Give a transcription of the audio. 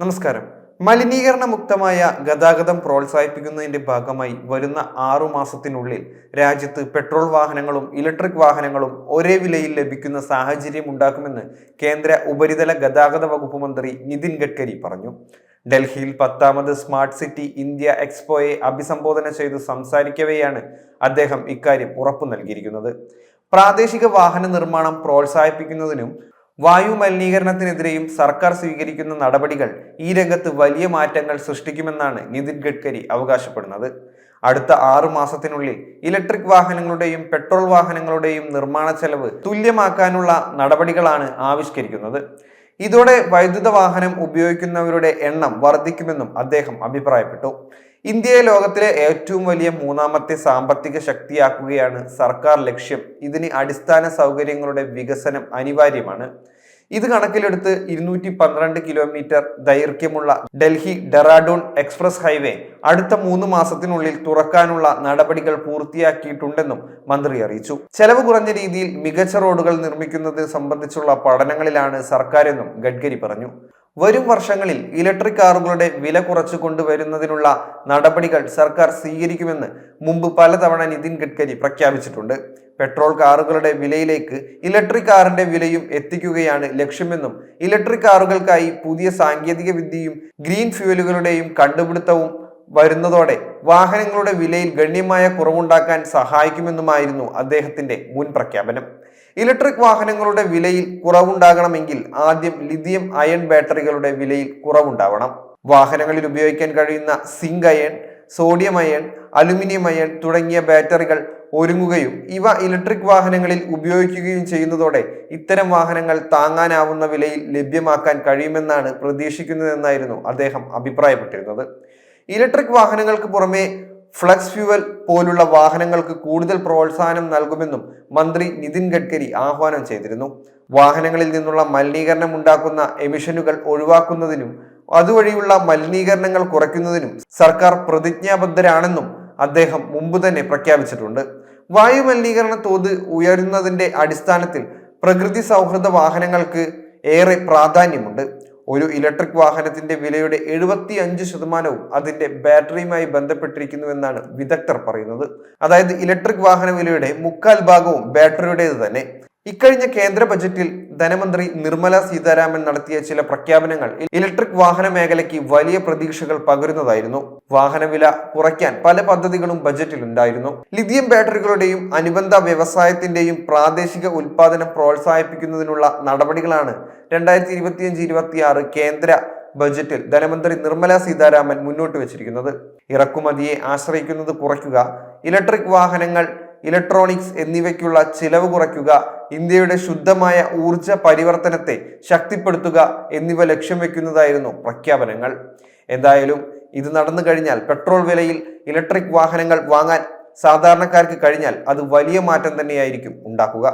നമസ്കാരം. മലിനീകരണ മുക്തമായ ഗതാഗതം പ്രോത്സാഹിപ്പിക്കുന്നതിന്റെ ഭാഗമായി വരുന്ന ആറു മാസത്തിനുള്ളിൽ രാജ്യത്ത് പെട്രോൾ വാഹനങ്ങളും ഇലക്ട്രിക് വാഹനങ്ങളും ഒരേ വിലയിൽ ലഭിക്കുന്ന സാഹചര്യം ഉണ്ടാക്കുമെന്ന് കേന്ദ്ര ഉപരിതല ഗതാഗത വകുപ്പ് മന്ത്രി നിതിൻ ഗഡ്കരി പറഞ്ഞു. ഡൽഹിയിൽ പത്താമത് സ്മാർട്ട് സിറ്റി ഇന്ത്യ എക്സ്പോയെ അഭിസംബോധന ചെയ്ത് സംസാരിക്കവെയാണ് അദ്ദേഹം ഇക്കാര്യം ഉറപ്പു നൽകിയിരിക്കുന്നത്. പ്രാദേശിക വാഹന നിർമ്മാണം പ്രോത്സാഹിപ്പിക്കുന്നതിനും വായു മലിനീകരണത്തിനെതിരെയും സർക്കാർ സ്വീകരിക്കുന്ന നടപടികൾ ഈ രംഗത്ത് വലിയ മാറ്റങ്ങൾ സൃഷ്ടിക്കുമെന്നാണ് നിതിൻ ഗഡ്കരി അവകാശപ്പെടുന്നത്. അടുത്ത ആറു മാസത്തിനുള്ളിൽ ഇലക്ട്രിക് വാഹനങ്ങളുടെയും പെട്രോൾ വാഹനങ്ങളുടെയും നിർമ്മാണ ചെലവ് തുല്യമാക്കാനുള്ള നടപടികളാണ് ആവിഷ്കരിക്കുന്നത്. ഇതോടെ വൈദ്യുത വാഹനം ഉപയോഗിക്കുന്നവരുടെ എണ്ണം വർദ്ധിക്കുമെന്നും അദ്ദേഹം അഭിപ്രായപ്പെട്ടു. ഇന്ത്യയെ ലോകത്തിലെ ഏറ്റവും വലിയ മൂന്നാമത്തെ സാമ്പത്തിക ശക്തിയാക്കുകയാണ് സർക്കാർ ലക്ഷ്യം. ഇതിന് അടിസ്ഥാന സൗകര്യങ്ങളുടെ വികസനം അനിവാര്യമാണ്. ഇത് കണക്കിലെടുത്ത് ഇരുന്നൂറ്റി പന്ത്രണ്ട് കിലോമീറ്റർ ദൈർഘ്യമുള്ള ഡൽഹി ഡെറാഡൂൺ എക്സ്പ്രസ് ഹൈവേ അടുത്ത മൂന്ന് മാസത്തിനുള്ളിൽ തുറക്കാനുള്ള നടപടികൾ പൂർത്തിയാക്കിയിട്ടുണ്ടെന്നും മന്ത്രി അറിയിച്ചു. ചെലവ് കുറഞ്ഞ രീതിയിൽ മികച്ച റോഡുകൾ നിർമ്മിക്കുന്നത് സംബന്ധിച്ചുള്ള പഠനങ്ങളിലാണ് സർക്കാരെന്നും ഗഡ്കരി പറഞ്ഞു. വരും വർഷങ്ങളിൽ ഇലക്ട്രിക് കാറുകളുടെ വില കുറച്ചു കൊണ്ടുവരുന്നതിനുള്ള നടപടികൾ സർക്കാർ സ്വീകരിക്കുമെന്ന് മുമ്പ് പലതവണ നിതിൻ ഗഡ്കരി പ്രഖ്യാപിച്ചിട്ടുണ്ട്. പെട്രോൾ കാറുകളുടെ വിലയിലേക്ക് ഇലക്ട്രിക് കാറിന്റെ വിലയും എത്തിക്കുകയാണ് ലക്ഷ്യമെന്നും ഇലക്ട്രിക് കാറുകൾക്കായി പുതിയ സാങ്കേതിക വിദ്യയും ഗ്രീൻ ഫ്യൂവലുകളുടെയും കണ്ടുപിടുത്തവും വരുന്നതോടെ വാഹനങ്ങളുടെ വിലയിൽ ഗണ്യമായ കുറവുണ്ടാക്കാൻ സഹായിക്കുമെന്നുമായിരുന്നു അദ്ദേഹത്തിന്റെ മുൻ പ്രഖ്യാപനം. ഇലക്ട്രിക് വാഹനങ്ങളുടെ വിലയിൽ കുറവുണ്ടാകണമെങ്കിൽ ആദ്യം ലിഥിയം അയൺ ബാറ്ററികളുടെ വിലയിൽ കുറവുണ്ടാവണം. വാഹനങ്ങളിൽ ഉപയോഗിക്കാൻ കഴിയുന്ന zinc ion sodium ion aluminium ion തുടങ്ങിയ ബാറ്ററികൾ ഒരുങ്ങുകയും ഇവ ഇലക്ട്രിക് വാഹനങ്ങളിൽ ഉപയോഗിക്കുകയും ചെയ്യുന്നതോടെ ഇത്തരം വാഹനങ്ങൾ താങ്ങാനാവുന്ന വിലയിൽ ലഭ്യമാക്കാൻ കഴിയുമെന്നാണ് പ്രതീക്ഷിക്കുന്നതെന്നായിരുന്നു അദ്ദേഹം അഭിപ്രായപ്പെട്ടിരുന്നത്. ഇലക്ട്രിക് വാഹനങ്ങൾക്ക് പുറമെ ഫ്ലക്സ് ഫ്യൂവൽ പോലുള്ള വാഹനങ്ങൾക്ക് കൂടുതൽ പ്രോത്സാഹനം നൽകുമെന്നും മന്ത്രി നിതിൻ ഗഡ്കരി ആഹ്വാനം ചെയ്തിരുന്നു. വാഹനങ്ങളിൽ നിന്നുള്ള മലിനീകരണം ഉണ്ടാക്കുന്ന എമിഷനുകൾ ഒഴിവാക്കുന്നതിനും അതുവഴിയുള്ള മലിനീകരണങ്ങൾ കുറയ്ക്കുന്നതിനും സർക്കാർ പ്രതിജ്ഞാബദ്ധരാണെന്നും അദ്ദേഹം മുമ്പ് തന്നെ പ്രഖ്യാപിച്ചിട്ടുണ്ട്. വായു മലിനീകരണ തോത് ഉയരുന്നതിന്റെ അടിസ്ഥാനത്തിൽ പ്രകൃതി സൗഹൃദ വാഹനങ്ങൾക്ക് ഏറെ പ്രാധാന്യമുണ്ട്. ഒരു ഇലക്ട്രിക് വാഹനത്തിന്റെ വിലയുടെ എഴുപത്തി അഞ്ച് ശതമാനവും അതിന്റെ ബാറ്ററിയുമായി ബന്ധപ്പെട്ടിരിക്കുന്നുവെന്നാണ് വിദഗ്ധർ പറയുന്നത്. അതായത് ഇലക്ട്രിക് വാഹന വിലയുടെ മുക്കാൽ ഭാഗവും ബാറ്ററിയുടേത് തന്നെ. ഇക്കഴിഞ്ഞ കേന്ദ്ര ബജറ്റിൽ ധനമന്ത്രി നിർമ്മല സീതാരാമൻ നടത്തിയ ചില പ്രഖ്യാപനങ്ങൾ ഇലക്ട്രിക് വാഹന മേഖലയ്ക്ക് വലിയ പ്രതീക്ഷകൾ പകരുന്നതായിരുന്നു. വാഹനവില കുറയ്ക്കാൻ പല പദ്ധതികളും ബജറ്റിൽ ഉണ്ടായിരുന്നു ലിഥിയം ബാറ്ററികളുടെയും അനുബന്ധ വ്യവസായത്തിന്റെയും പ്രാദേശിക ഉൽപാദനം പ്രോത്സാഹിപ്പിക്കുന്നതിനുള്ള നടപടികളാണ് രണ്ടായിരത്തി ഇരുപത്തിയഞ്ച് ഇരുപത്തിയാറ് കേന്ദ്ര ബജറ്റിൽ ധനമന്ത്രി നിർമ്മല സീതാരാമൻ മുന്നോട്ട് വെച്ചിരിക്കുന്നത്. ഇറക്കുമതിയെ ആശ്രയിക്കുന്നത് കുറയ്ക്കുക ഇലക്ട്രിക് വാഹനങ്ങൾ ഇലക്ട്രോണിക്സ് എന്നിവയ്ക്കുള്ള ചിലവ് കുറയ്ക്കുക ഇന്ത്യയുടെ ശുദ്ധമായ ഊർജ പരിവർത്തനത്തെ ശക്തിപ്പെടുത്തുക എന്നിവ ലക്ഷ്യം വെക്കുന്നതായിരുന്നു പ്രഖ്യാപനങ്ങൾ. എന്തായാലും ഇത് നടന്നു കഴിഞ്ഞാൽ പെട്രോൾ വിലയിൽ ഇലക്ട്രിക് വാഹനങ്ങൾ വാങ്ങാൻ സാധാരണക്കാർക്ക് കഴിഞ്ഞാൽ അത് വലിയ മാറ്റം തന്നെയായിരിക്കും ഉണ്ടാക്കുക.